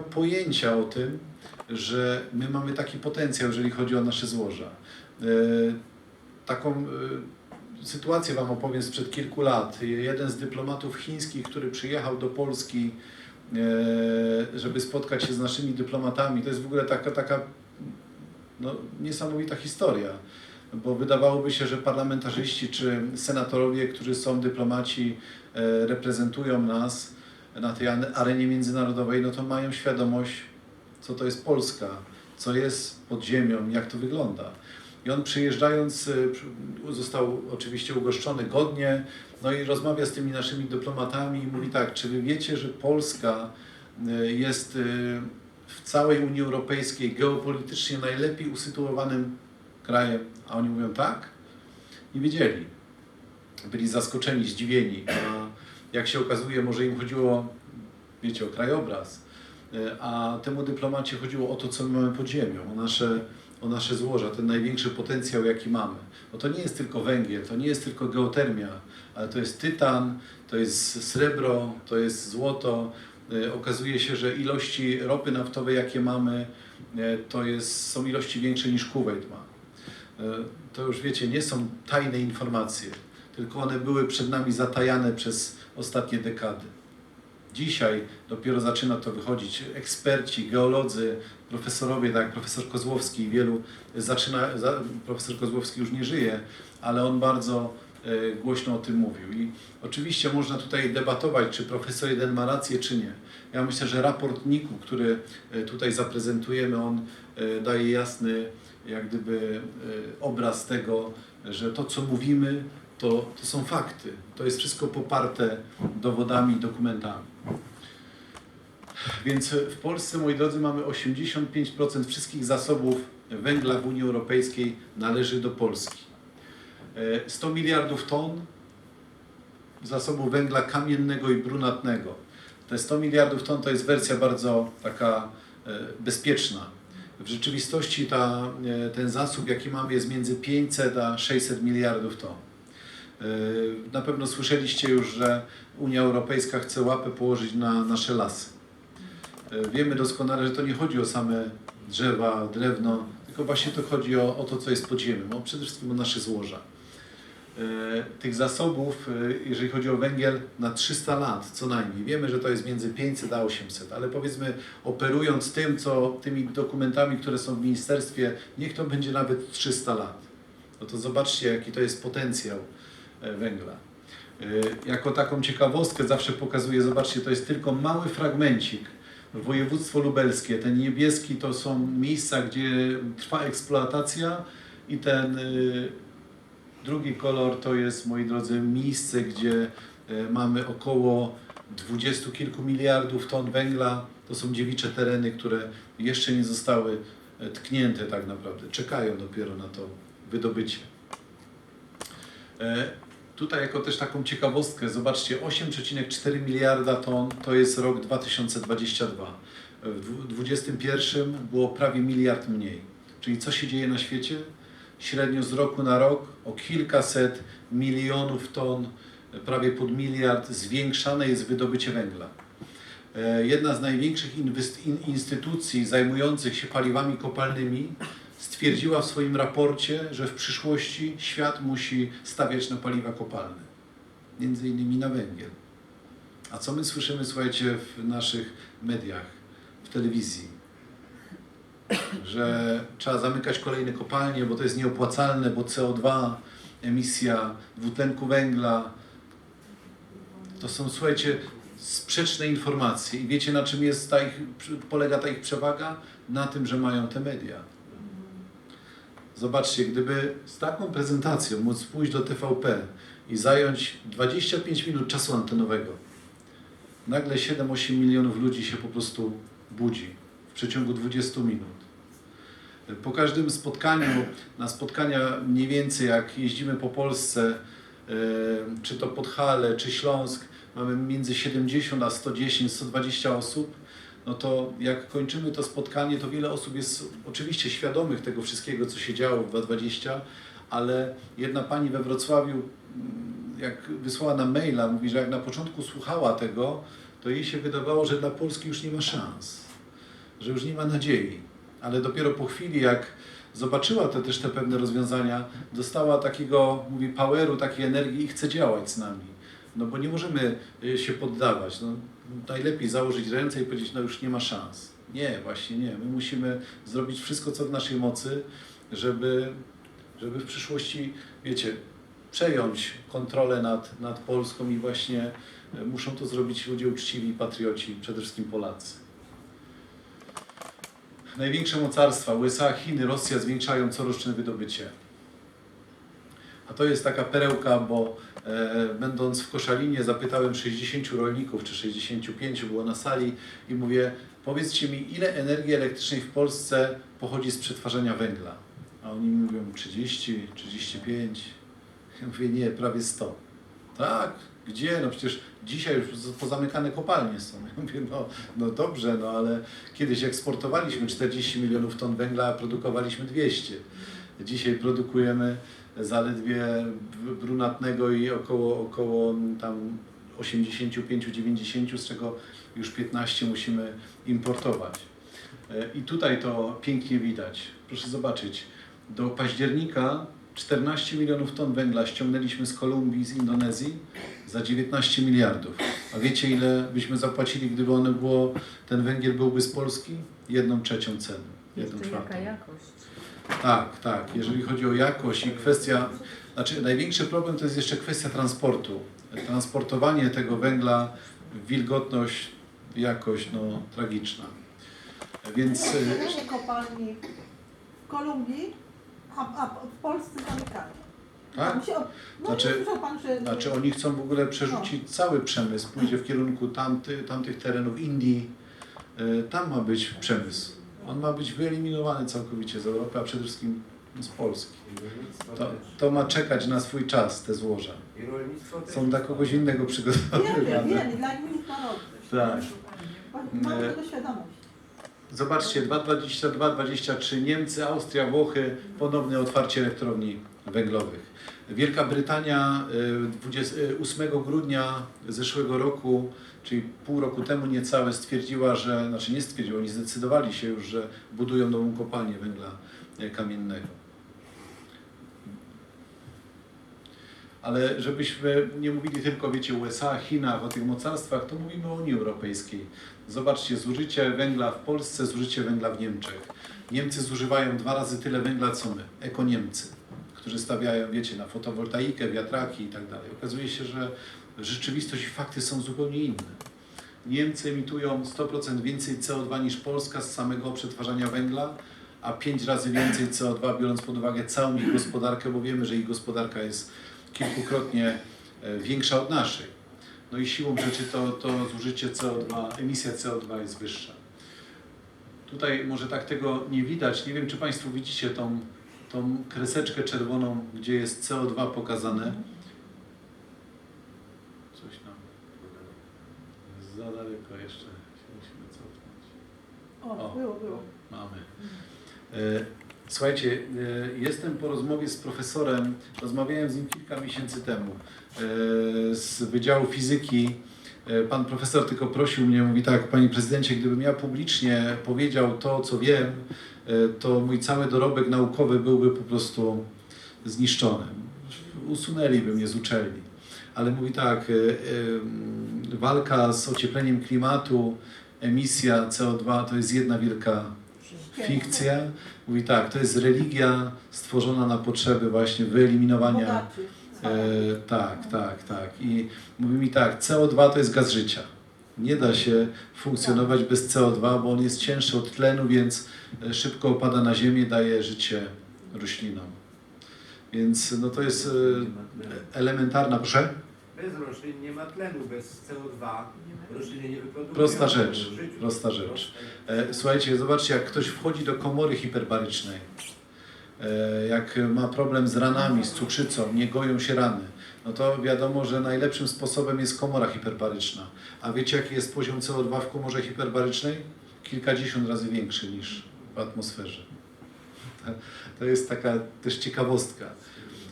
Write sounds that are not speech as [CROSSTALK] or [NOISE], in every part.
pojęcia o tym, że my mamy taki potencjał, jeżeli chodzi o nasze złoża. E, Taką e, sytuację Wam opowiem sprzed kilku lat. Jeden z dyplomatów chińskich, który przyjechał do Polski, e, żeby spotkać się z naszymi dyplomatami, to jest w ogóle taka, taka no, niesamowita historia. Bo wydawałoby się, że parlamentarzyści czy senatorowie, którzy są dyplomaci, reprezentują nas na tej arenie międzynarodowej, no to mają świadomość, co to jest Polska, co jest pod ziemią, jak to wygląda. I on przyjeżdżając, przy- został oczywiście ugoszczony godnie, no i rozmawia z tymi naszymi dyplomatami i mówi tak, czy wy wiecie, że Polska e, jest e, w całej Unii Europejskiej geopolitycznie najlepiej usytuowanym krajem? A oni mówią tak? Nie wiedzieli. Byli zaskoczeni, zdziwieni. A jak się okazuje, może im chodziło, wiecie, o krajobraz, E, a temu dyplomacie chodziło o to, co my mamy pod ziemią, o nasze, o nasze złoża, ten największy potencjał, jaki mamy. Bo to nie jest tylko węgiel, to nie jest tylko geotermia, ale to jest tytan, to jest srebro, to jest złoto. E, Okazuje się, że ilości ropy naftowej, jakie mamy, e, to jest, są ilości większe niż Kuwait ma. To już wiecie, nie są tajne informacje, tylko one były przed nami zatajane przez ostatnie dekady. Dzisiaj dopiero zaczyna to wychodzić. Eksperci, geolodzy, profesorowie, tak jak profesor Kozłowski, wielu zaczyna, za, profesor Kozłowski już nie żyje, ale on bardzo e, głośno o tym mówił. I oczywiście można tutaj debatować, czy profesor jeden ma rację, czy nie. Ja myślę, że raport NIK-u, który e, tutaj zaprezentujemy, on e, daje jasny jak gdyby obraz tego, że to, co mówimy, to, to są fakty. To jest wszystko poparte dowodami dokumentami. Więc w Polsce, moi drodzy, mamy 85% wszystkich zasobów węgla w Unii Europejskiej należy do Polski. E, 100 miliardów ton zasobu węgla kamiennego i brunatnego. Te 100 miliardów ton to jest wersja bardzo taka e, bezpieczna. W rzeczywistości ta, e, ten zasób, jaki mamy, jest między 500 a 600 miliardów ton. E, Na pewno słyszeliście już, że Unia Europejska chce łapę położyć na nasze lasy. E, Wiemy doskonale, że to nie chodzi o same drzewa, drewno, tylko właśnie to chodzi o, o to, co jest pod ziemią, o przede wszystkim o nasze złoża. E, Tych zasobów, jeżeli chodzi o węgiel, na 300 lat co najmniej. Wiemy, że to jest między 500 a 800, ale powiedzmy, operując tym, co tymi dokumentami, które są w ministerstwie, niech to będzie nawet 300 lat. No to zobaczcie, jaki to jest potencjał węgla. E, Jako taką ciekawostkę zawsze pokazuję, zobaczcie, to jest tylko mały fragmencik. Województwo lubelskie, ten niebieski to są miejsca, gdzie trwa eksploatacja i ten y, drugi kolor to jest, moi drodzy, miejsce, gdzie e, mamy około dwudziestu kilku miliardów ton węgla. To są dziewicze tereny, które jeszcze nie zostały e, tknięte tak naprawdę. Czekają dopiero na to wydobycie. Tutaj jako też taką ciekawostkę, zobaczcie, 8,4 miliarda ton to jest rok 2022. W 2021 było prawie miliard mniej. Czyli co się dzieje na świecie? Średnio z roku na rok o kilkaset milionów ton, prawie pod miliard, zwiększane jest wydobycie węgla. E, Jedna z największych instytucji zajmujących się paliwami kopalnymi stwierdziła w swoim raporcie, że w przyszłości świat musi stawiać na paliwa kopalne, między innymi na węgiel. A co my słyszymy, słuchajcie, w naszych mediach, w telewizji? Że trzeba zamykać kolejne kopalnie, bo to jest nieopłacalne, bo CO2, emisja dwutlenku węgla. To są, słuchajcie, sprzeczne informacje. I wiecie, na czym jest ta ich, polega ta ich przewaga? Na tym, że mają te media. Zobaczcie, gdyby z taką prezentacją móc pójść do TVP i zająć 25 minut czasu antenowego, nagle 7-8 milionów ludzi się po prostu budzi w przeciągu 20 minut. Po każdym spotkaniu, na spotkania mniej więcej jak jeździmy po Polsce, e, czy to Podhale, czy Śląsk, mamy między 70 a 110, 120 osób, no to jak kończymy to spotkanie, to wiele osób jest oczywiście świadomych tego wszystkiego, co się działo w 2020, ale jedna pani we Wrocławiu, mm, jak wysłała nam maila, mówi, że jak na początku słuchała tego, to jej się wydawało, że dla Polski już nie ma szans. że już nie ma nadziei. Ale dopiero po chwili, jak zobaczyła te, też te pewne rozwiązania, dostała takiego, mówi, poweru, takiej energii i chce działać z nami. No bo nie możemy y, się poddawać. No, najlepiej założyć ręce i powiedzieć, no już nie ma szans. Nie, właśnie nie. My musimy zrobić wszystko, co w naszej mocy, żeby, żeby w przyszłości, wiecie, przejąć kontrolę nad, nad Polską i właśnie e, muszą to zrobić ludzie uczciwi patrioci, przede wszystkim Polacy. Największe mocarstwa USA, Chiny, Rosja zwiększają coroczne wydobycie. A to jest taka perełka, bo e, będąc w Koszalinie zapytałem 60 rolników, czy 65 było na sali i mówię, powiedzcie mi, ile energii elektrycznej w Polsce pochodzi z przetwarzania węgla? A oni mówią 30, 35. Ja mówię, nie, prawie 100. Tak, gdzie? No przecież dzisiaj już pozamykane kopalnie są. Ja mówię, no, no dobrze, no ale kiedyś eksportowaliśmy 40 milionów ton węgla, a produkowaliśmy 200. Dzisiaj produkujemy zaledwie brunatnego i około, około tam 85-90, z czego już 15 musimy importować. E, I tutaj to pięknie widać. Proszę zobaczyć, do października 14 milionów ton węgla ściągnęliśmy z Kolumbii, z Indonezji za 19 miliardów. A wiecie ile byśmy zapłacili, gdyby one było, ten węgiel byłby z Polski? Jedną trzecią ceny. Jedną Jeszcze czwartą. jaka jakość? Tak, tak. Jeżeli chodzi o jakość i kwestia, znaczy największy problem to jest jeszcze kwestia transportu. Transportowanie tego węgla, wilgotność, jakość, no tragiczna. Więc Otwieranie kopalni w Kolumbii, a, a w Polsce zamykanie. tak? Tam się, od- no Znaczy- słyszał pan, że... Znaczy oni chcą w ogóle przerzucić cały przemysł, pójdzie w kierunku tamty, tamtych terenów Indii. Y, Tam ma być przemysł. On ma być wyeliminowany całkowicie z Europy, a przede wszystkim z Polski. To, to ma czekać na swój czas, te złoża. Są dla kogoś innego przygotowane. wiemy, dla nich narodu. Tak. Mam Nie. tego świadomość. Zobaczcie, 2,22-23 Niemcy, Austria, Włochy, ponowne otwarcie elektrowni węglowych. Wielka Brytania y, 20 y, 8 grudnia zeszłego roku, czyli pół roku temu niecałe, stwierdziła, że, znaczy nie stwierdziła, oni zdecydowali się już, że budują nową kopalnię węgla y, kamiennego. Ale żebyśmy nie mówili tylko, wiecie, USA, Chinach, o tych mocarstwach, to mówimy o Unii Europejskiej. Zobaczcie, zużycie węgla w Polsce, zużycie węgla w Niemczech. Niemcy zużywają dwa razy tyle węgla, co my, ekoniemcy, którzy stawiają, wiecie, na fotowoltaikę, wiatraki i tak dalej. Okazuje się, że rzeczywistość i fakty są zupełnie inne. Niemcy emitują 100% więcej CO2 niż Polska z samego przetwarzania węgla, a 5 razy więcej CO2, biorąc pod uwagę całą ich gospodarkę, bo wiemy, że ich gospodarka jest kilkukrotnie e, większa od naszej. No i siłą rzeczy to, to zużycie CO2, emisja CO2 jest wyższa. Tutaj może tak tego nie widać. Nie wiem, czy Państwo widzicie tą, tą kreseczkę czerwoną, gdzie jest CO2 pokazane. Coś nam za daleko jeszcze się musimy cofnąć. O, O. było, było. Mamy. E, Słuchajcie, e, jestem po rozmowie z profesorem, rozmawiałem z nim kilka miesięcy temu, e, z Wydziału Fizyki. Pan profesor tylko prosił mnie, mówi tak, panie prezydencie, gdybym ja publicznie powiedział to, co wiem, to mój cały dorobek naukowy byłby po prostu zniszczony. Usunęliby mnie z uczelni. Ale mówi tak, e, e, walka z ociepleniem klimatu, emisja CO2 to jest jedna wielka fikcja. Mówi tak, to jest religia stworzona na potrzeby właśnie wyeliminowania. E, tak, tak, tak. I mówi mi tak, CO2 to jest gaz życia. Nie da się funkcjonować bez CO2, bo on jest cięższy od tlenu, więc e, szybko opada na ziemię, daje życie roślinom. Więc no to jest e, elementarna, proszę? Bez roślin nie ma tlenu, bez CO2 rośliny nie wyprodukują. Prosta rzecz, prosta rzecz. E, Słuchajcie, zobaczcie, jak ktoś wchodzi do komory hiperbarycznej, e, jak ma problem z ranami, z cukrzycą, nie goją się rany, no to wiadomo, że najlepszym sposobem jest komora hiperbaryczna. A wiecie, jaki jest poziom CO2 w komorze hiperbarycznej? Kilkadziesiąt razy większy niż w atmosferze. To jest taka też ciekawostka.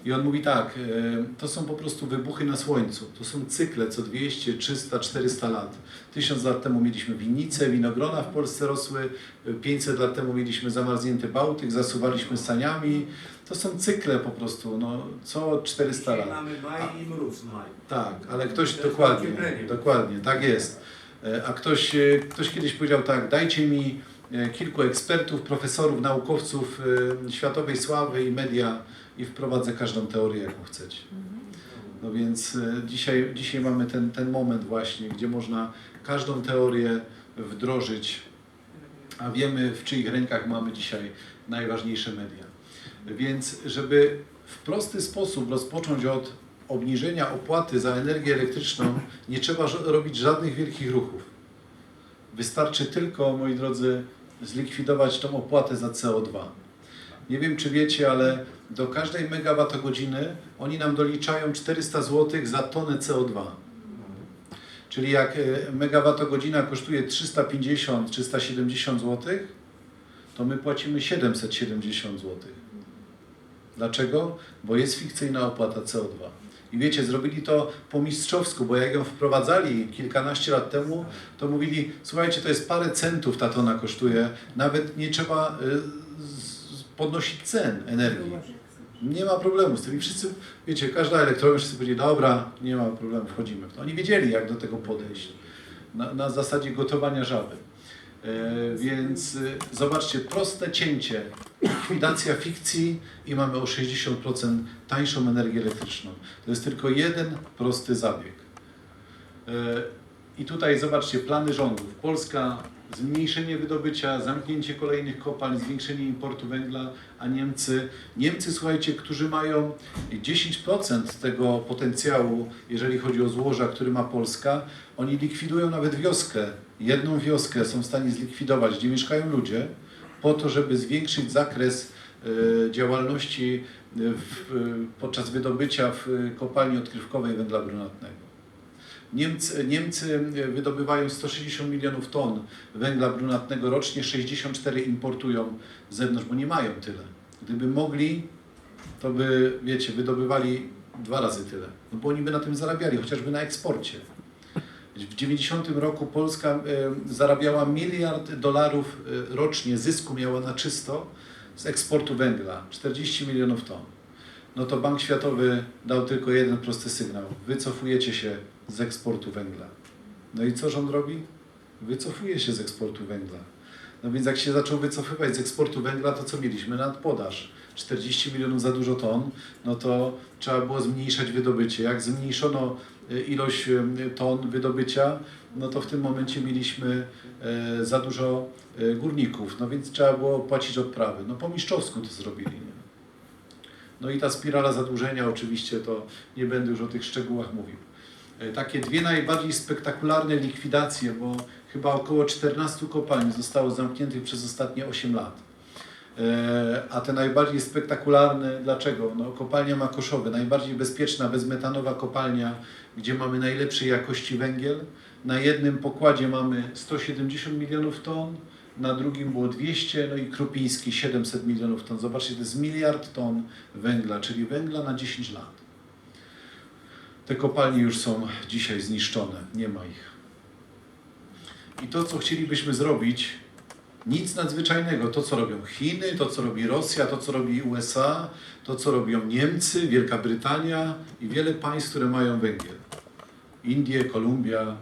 I on mówi tak, e, to są po prostu wybuchy na słońcu. To są cykle co 200, 300, 400 lat. Tysiąc lat temu mieliśmy winnice, winogrona w Polsce rosły, 500 lat temu mieliśmy zamarznięty Bałtyk, zasuwaliśmy saniami. To są cykle po prostu, no, co 400 Dzisiaj lat. mamy maj i mróz maj. Tak, ale ktoś dokładnie, dokładnie, tak jest. E, A ktoś, e, ktoś kiedyś powiedział tak, dajcie mi kilku ekspertów, profesorów, naukowców e, światowej sławy i media i wprowadzę każdą teorię, jaką chcecie. No więc e, dzisiaj, dzisiaj mamy ten, ten moment właśnie, gdzie można każdą teorię wdrożyć, a wiemy w czyich rękach mamy dzisiaj najważniejsze media. Więc żeby w prosty sposób rozpocząć od obniżenia opłaty za energię elektryczną, nie trzeba robić żadnych wielkich ruchów. Wystarczy tylko, moi drodzy, zlikwidować tą opłatę za CO2. Nie wiem, czy wiecie, ale do każdej megawattogodziny oni nam doliczają 400 zł za tonę CO2. Czyli jak e, megawattogodzina kosztuje 350-370 zł, to my płacimy 770 zł. Dlaczego? Bo jest fikcyjna opłata CO2. I wiecie, zrobili to po mistrzowsku, bo jak ją wprowadzali kilkanaście lat temu, to mówili, słuchajcie, to jest parę centów ta tona kosztuje, nawet nie trzeba y, podnosić cen energii. Nie ma problemu z tym. I wszyscy, wiecie, każda elektrownia, wszyscy powiedzieli, dobra, nie ma problemu, wchodzimy w to. Oni wiedzieli, jak do tego podejść. Na, na zasadzie gotowania żaby. E, więc y, zobaczcie, proste cięcie, likwidacja fikcji i mamy o 60% tańszą energię elektryczną. To jest tylko jeden prosty zabieg. E, I tutaj zobaczcie, plany rządów. Polska zmniejszenie wydobycia, zamknięcie kolejnych kopalń, zwiększenie importu węgla, a Niemcy, Niemcy słuchajcie, którzy mają 10% tego potencjału, jeżeli chodzi o złoża, który ma Polska, oni likwidują nawet wioskę. Jedną wioskę są w stanie zlikwidować, gdzie mieszkają ludzie, po to, żeby zwiększyć zakres e, działalności e, w, e, podczas wydobycia w kopalni odkrywkowej węgla brunatnego. Niemcy, Niemcy wydobywają 160 milionów ton węgla brunatnego rocznie, 64 importują z zewnątrz, bo nie mają tyle. Gdyby mogli, to by, wiecie, wydobywali dwa razy tyle. No bo oni by na tym zarabiali, chociażby na eksporcie. W 90 roku Polska e, zarabiała miliard dolarów e, rocznie, zysku miała na czysto z eksportu węgla, 40 milionów ton. No to Bank Światowy dał tylko jeden prosty sygnał. Wycofujecie się z eksportu węgla. No i co rząd robi? Wycofuje się z eksportu węgla. No więc jak się zaczął wycofywać z eksportu węgla, to co mieliśmy? Nadpodaż. 40 milionów za dużo ton, no to trzeba było zmniejszać wydobycie. Jak zmniejszono y, ilość y, ton wydobycia, no to w tym momencie mieliśmy e, za dużo e, górników, no więc trzeba było płacić odprawy. No po mistrzowsku to zrobili. No i ta spirala zadłużenia oczywiście, to nie będę już o tych szczegółach mówił. E, Takie dwie najbardziej spektakularne likwidacje, bo chyba około 14 kopalń zostało zamkniętych przez ostatnie 8 lat. E, A te najbardziej spektakularne, dlaczego? No, kopalnia Makoszowy, najbardziej bezpieczna, bezmetanowa kopalnia, gdzie mamy najlepszej jakości węgiel. Na jednym pokładzie mamy 170 milionów ton, na drugim było 200, no i Krupiński 700 milionów ton. Zobaczcie, to jest miliard ton węgla, czyli węgla na 10 lat. Te kopalnie już są dzisiaj zniszczone, nie ma ich. I to, co chcielibyśmy zrobić, nic nadzwyczajnego. To, co robią Chiny, to, co robi Rosja, to, co robi USA, to, co robią Niemcy, Wielka Brytania i wiele państw, które mają węgiel. Indie, Kolumbia.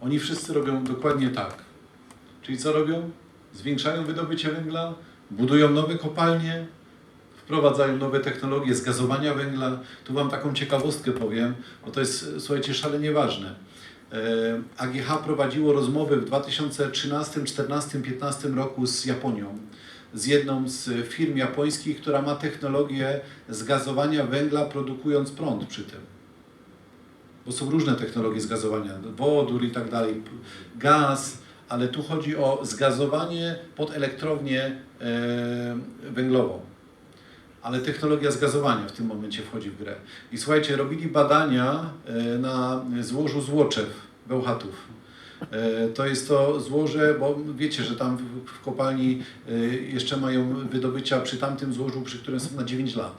Oni wszyscy robią dokładnie tak. Czyli co robią? Zwiększają wydobycie węgla, budują nowe kopalnie, wprowadzają nowe technologie zgazowania węgla. Tu Wam taką ciekawostkę powiem, bo to jest, słuchajcie, szalenie ważne. E, AGH prowadziło rozmowy w 2013, 2014, 2015 roku z Japonią, z jedną z firm japońskich, która ma technologię zgazowania węgla, produkując prąd przy tym. Bo są różne technologie zgazowania, wodór i tak dalej, gaz, ale tu chodzi o zgazowanie pod elektrownię e, węglową. Ale technologia zgazowania w tym momencie wchodzi w grę. I słuchajcie, robili badania e, na złożu Złoczew, Bełchatów. E, To jest to złoże, bo wiecie, że tam w- kopalni jeszcze mają wydobycia przy tamtym złożu, przy którym są na 9 lat.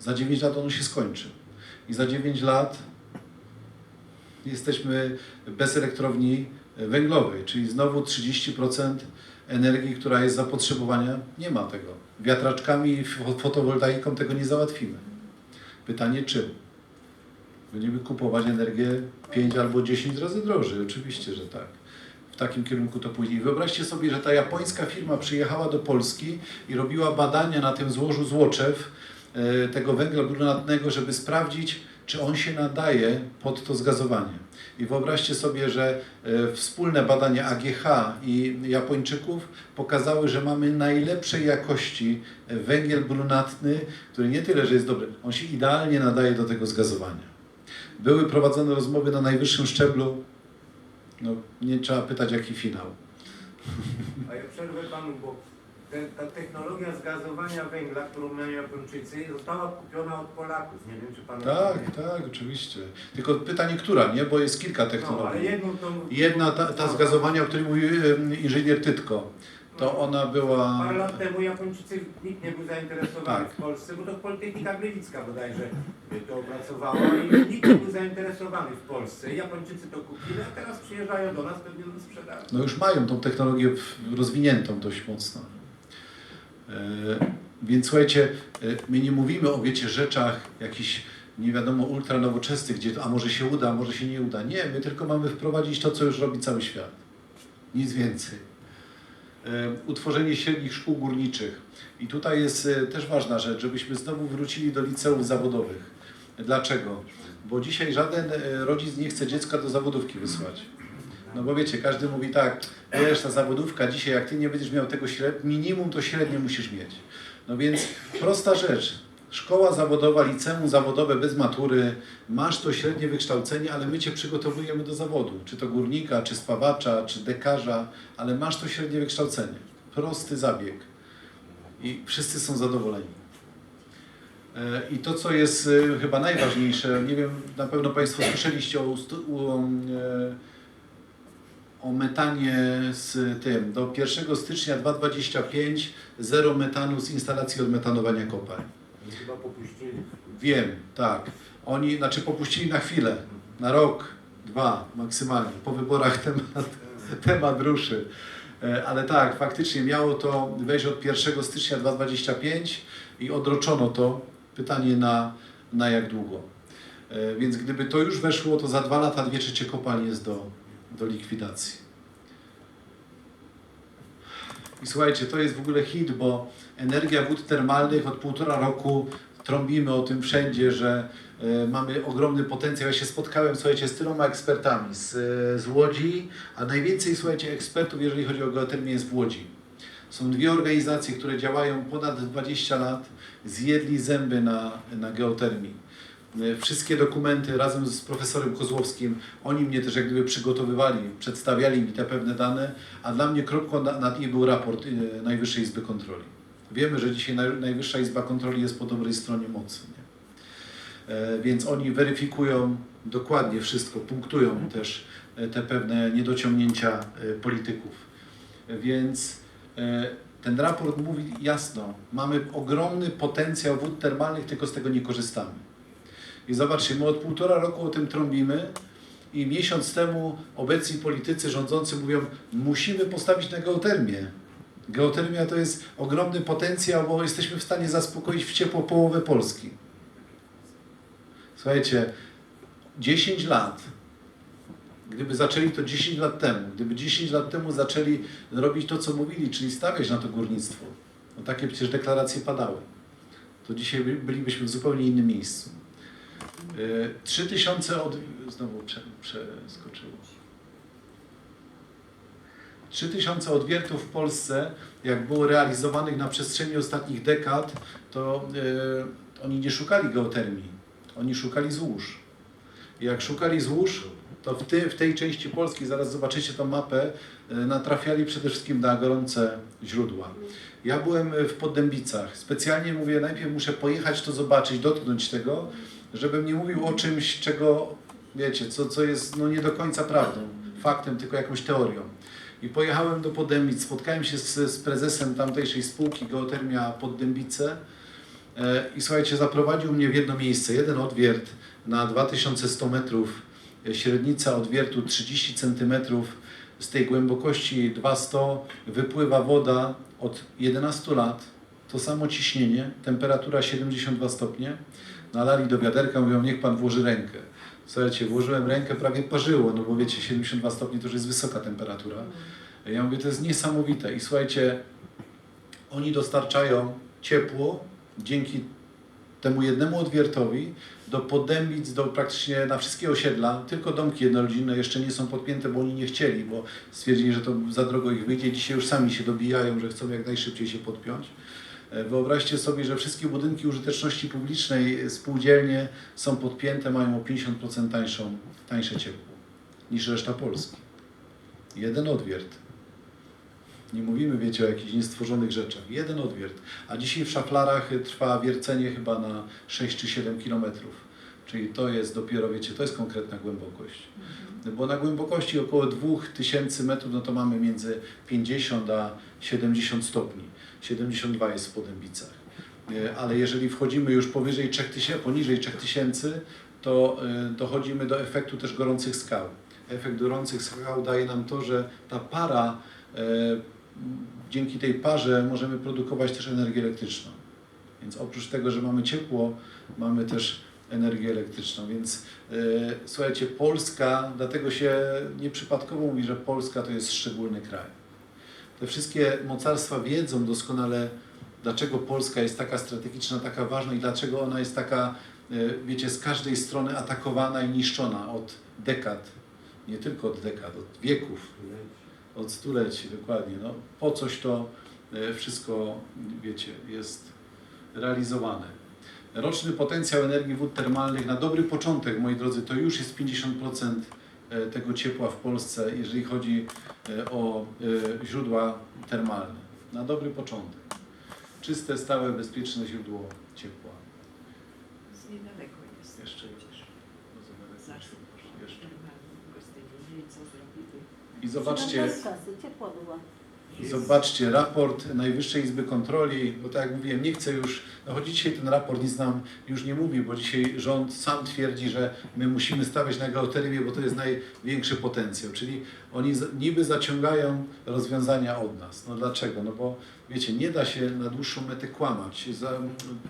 Za 9 lat ono się skończy. I za 9 lat jesteśmy bez elektrowni węglowej, czyli znowu 30% energii, która jest zapotrzebowania, nie ma tego. Wiatraczkami i fo- fotowoltaiką tego nie załatwimy. Pytanie czym? Będziemy kupować energię 5 albo 10 razy drożej, oczywiście, że tak. W takim kierunku to pójdzie. I wyobraźcie sobie, że ta japońska firma przyjechała do Polski i robiła badania na tym złożu Złoczew e, tego węgla brunatnego, żeby sprawdzić, czy on się nadaje pod to zgazowanie. I wyobraźcie sobie, że e, wspólne badania AGH i Japończyków pokazały, że mamy najlepszej jakości e, węgiel brunatny, który nie tyle, że jest dobry, on się idealnie nadaje do tego zgazowania. Były prowadzone rozmowy na najwyższym szczeblu. No, nie trzeba pytać, jaki finał. A ja przerwę panu, bo ta technologia zgazowania węgla, którą mają Japończycy, została kupiona od Polaków. Nie wiem, czy pan Tak, tak, oczywiście. Tylko pytanie, która, nie? Bo jest kilka No, ale technologii. jedną tą... Jedna, ta, ta zgazowania, o której mówił inżynier Tytko, to ona była... Parę lat temu Japończycy, nikt nie był zainteresowany Tak. w Polsce, bo to Politechnika Gliwicka bodajże to opracowała i nikt nie był zainteresowany w Polsce. Japończycy to kupili, a teraz przyjeżdżają do nas, pewnie do sprzedaży. No już mają tą technologię rozwiniętą dość mocno. E, Więc słuchajcie, e, my nie mówimy o wiecie rzeczach jakichś nie wiadomo ultra nowoczesnych, gdzie a może się uda, a może się nie uda. Nie, my tylko mamy wprowadzić to, co już robi cały świat. Nic więcej. E, Utworzenie średnich szkół górniczych. I tutaj jest też ważna rzecz, żebyśmy znowu wrócili do liceów zawodowych. Dlaczego? Bo dzisiaj żaden rodzic nie chce dziecka do zawodówki wysłać. No bo wiecie, każdy mówi tak, wiesz, ta zawodówka dzisiaj, jak ty nie będziesz miał tego śred... minimum, to średnie musisz mieć. No więc prosta rzecz. Szkoła zawodowa, liceum zawodowe bez matury, masz to średnie wykształcenie, ale my cię przygotowujemy do zawodu. Czy to górnika, czy spawacza, czy dekarza, ale masz to średnie wykształcenie. Prosty zabieg. I wszyscy są zadowoleni. E, I to, co jest e, chyba najważniejsze, nie wiem, na pewno Państwo słyszeliście o, o, e, o metanie z tym. Do 1 stycznia 2025 zero metanu z instalacji odmetanowania kopalń. Chyba popuścili. Wiem, tak. Oni, znaczy popuścili na chwilę, na rok, dwa maksymalnie. Po wyborach temat, [LAUGHS] temat ruszy. E, Ale tak, faktycznie miało to wejść od 1 stycznia 2025 i odroczono to. Pytanie na, na jak długo. E, Więc gdyby to już weszło, to za dwa lata dwie trzecie kopalń jest do, do likwidacji. I słuchajcie, to jest w ogóle hit, bo energia wód termalnych od półtora roku trąbimy o tym wszędzie, że e, mamy ogromny potencjał. Ja się spotkałem, słuchajcie, z tyloma ekspertami z, e, z Łodzi, a najwięcej, słuchajcie, ekspertów, jeżeli chodzi o geotermię, jest w Łodzi. Są dwie organizacje, które działają ponad 20 lat, zjedli zęby na, na geotermii. E, Wszystkie dokumenty razem z profesorem Kozłowskim, oni mnie też jak gdyby przygotowywali, przedstawiali mi te pewne dane, a dla mnie kropką na- nad i był raport e, Najwyższej Izby Kontroli. Wiemy, że dzisiaj Naj- Najwyższa Izba Kontroli jest po dobrej stronie mocy. Nie? E, Więc oni weryfikują dokładnie wszystko, punktują też e, te pewne niedociągnięcia polityków. Więc ten raport mówi jasno, mamy ogromny potencjał wód termalnych, tylko z tego nie korzystamy. I zobaczcie, my od półtora roku o tym trąbimy i miesiąc temu obecni politycy rządzący mówią, musimy postawić na geotermię. Geotermia to jest ogromny potencjał, bo jesteśmy w stanie zaspokoić w ciepło połowę Polski. Słuchajcie, 10 lat, gdyby zaczęli to 10 lat temu, gdyby 10 lat temu zaczęli robić to, co mówili, czyli stawiać na to górnictwo, no takie przecież deklaracje padały, to dzisiaj by- bylibyśmy w zupełnie innym miejscu. Yy, 3000 od... Znowu prze, przeskoczyło. 3000 odwiertów w Polsce, jak było realizowanych na przestrzeni ostatnich dekad, to yy, oni nie szukali geotermii, oni szukali złóż. I jak szukali złóż, to w, ty, w tej części Polski, zaraz zobaczycie tą mapę, yy, natrafiali przede wszystkim na gorące źródła. Ja byłem w Poddębicach. Specjalnie mówię, najpierw muszę pojechać to zobaczyć, dotknąć tego, żebym nie mówił o czymś, czego, wiecie, co, co jest no, nie do końca prawdą, faktem, tylko jakąś teorią. I pojechałem do Podębic, spotkałem się z, z prezesem tamtejszej spółki Geotermia Poddębice E, I słuchajcie, zaprowadził mnie w jedno miejsce. Jeden odwiert na 2100 metrów, e, średnica odwiertu 30 centymetrów, z tej głębokości 200 wypływa woda od 11 lat, to samo ciśnienie, temperatura 72 stopnie. Nalali do wiaderka, mówią, niech pan włoży rękę. Słuchajcie, włożyłem rękę, prawie parzyło, no bo wiecie, 72 stopnie to już jest wysoka temperatura. Ja mówię, to jest niesamowite. I słuchajcie, oni dostarczają ciepło dzięki temu jednemu odwiertowi do Podębic, do praktycznie na wszystkie osiedla, tylko domki jednorodzinne jeszcze nie są podpięte, bo oni nie chcieli, bo stwierdzili, że to za drogo ich wyjdzie. Dzisiaj już sami się dobijają, że chcą jak najszybciej się podpiąć. E, Wyobraźcie sobie, że wszystkie budynki użyteczności publicznej, spółdzielnie są podpięte, mają o 50% tańszą, tańsze ciepło niż reszta Polski. Jeden odwiert. Nie mówimy, wiecie, o jakichś niestworzonych rzeczach. Jeden odwiert. A dzisiaj w szaflarach trwa wiercenie chyba na 6 czy 7 kilometrów. Czyli to jest dopiero, wiecie, to jest konkretna głębokość. Bo na głębokości około 2000 metrów, no to mamy między 50 a 70 stopni. 72 jest w Podębicach. Y, Ale jeżeli wchodzimy już powyżej 3000, poniżej 3000, to dochodzimy do efektu też gorących skał. Efekt gorących skał daje nam to, że ta para E, Dzięki tej parze możemy produkować też energię elektryczną. Więc oprócz tego, że mamy ciepło, mamy też energię elektryczną. Więc e, słuchajcie, Polska, dlatego się nieprzypadkowo mówi, że Polska to jest szczególny kraj. Te wszystkie mocarstwa wiedzą doskonale, dlaczego Polska jest taka strategiczna, taka ważna i dlaczego ona jest taka, e, wiecie, z każdej strony atakowana i niszczona od dekad. Nie tylko od dekad, od wieków od stuleci, dokładnie. No, po coś to e, wszystko, wiecie, jest realizowane. Roczny potencjał energii wód termalnych na dobry początek, moi drodzy, to już jest 50% e, tego ciepła w Polsce, jeżeli chodzi e, o e, źródła termalne. Na dobry początek. Czyste, stałe, bezpieczne źródło ciepła. Z niedaleko jest. Jeszcze. przecież. Zaszło Jeszcze. i co zrobili. I zobaczcie, ciepła była. Zobaczcie, raport Najwyższej Izby Kontroli, bo tak jak mówiłem, nie chcę już, no choć dzisiaj ten raport nic nam już nie mówi, bo dzisiaj rząd sam twierdzi, że my musimy stawiać na geotermię, bo to jest największy potencjał, czyli oni niby zaciągają rozwiązania od nas. No dlaczego? No bo wiecie, nie da się na dłuższą metę kłamać,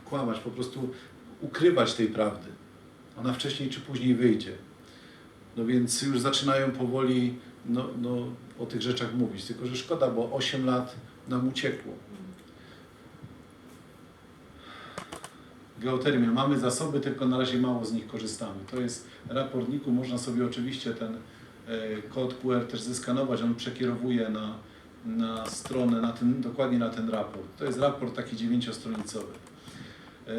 kłamać, po prostu ukrywać tej prawdy. Ona wcześniej czy później wyjdzie. No więc już zaczynają powoli no, no, o tych rzeczach mówić. Tylko, że szkoda, bo 8 lat nam uciekło. Geotermia. Mamy zasoby, tylko na razie mało z nich korzystamy. To jest raport NIK-u. Można sobie oczywiście ten e, kod QR też zeskanować. On przekierowuje na, na stronę, na ten, dokładnie na ten raport. To jest raport taki dziewięciostronicowy. E,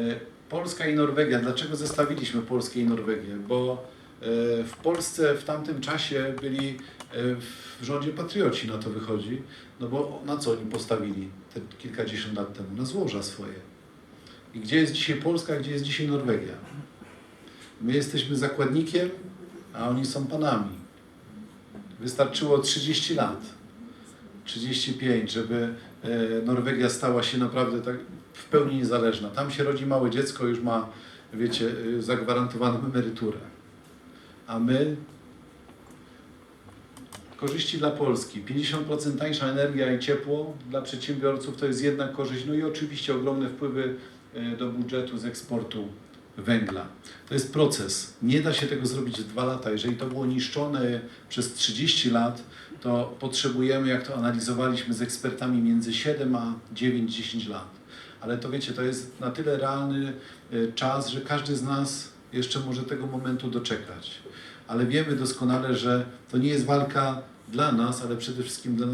Polska i Norwegia. Dlaczego zestawiliśmy Polskę i Norwegię? Bo w Polsce w tamtym czasie byli e, w rządzie patrioci na to wychodzi, no bo na co oni postawili te kilkadziesiąt lat temu? Na złoża swoje. I gdzie jest dzisiaj Polska, gdzie jest dzisiaj Norwegia? My jesteśmy zakładnikiem, a oni są panami. Wystarczyło 30 lat, 35, żeby e, Norwegia stała się naprawdę tak w pełni niezależna. Tam się rodzi małe dziecko, już ma, wiecie, e, zagwarantowaną emeryturę. A my Korzyści dla Polski. 50% tańsza energia i ciepło dla przedsiębiorców to jest jedna korzyść. No i oczywiście ogromne wpływy e, do budżetu z eksportu węgla. To jest proces. Nie da się tego zrobić w dwa lata. Jeżeli to było niszczone przez 30 lat, to potrzebujemy, jak to analizowaliśmy z ekspertami, między 7 a 9-10 lat. Ale to wiecie, to jest na tyle realny e, czas, że każdy z nas jeszcze może tego momentu doczekać ale wiemy doskonale, że to nie jest walka dla nas, ale przede wszystkim dla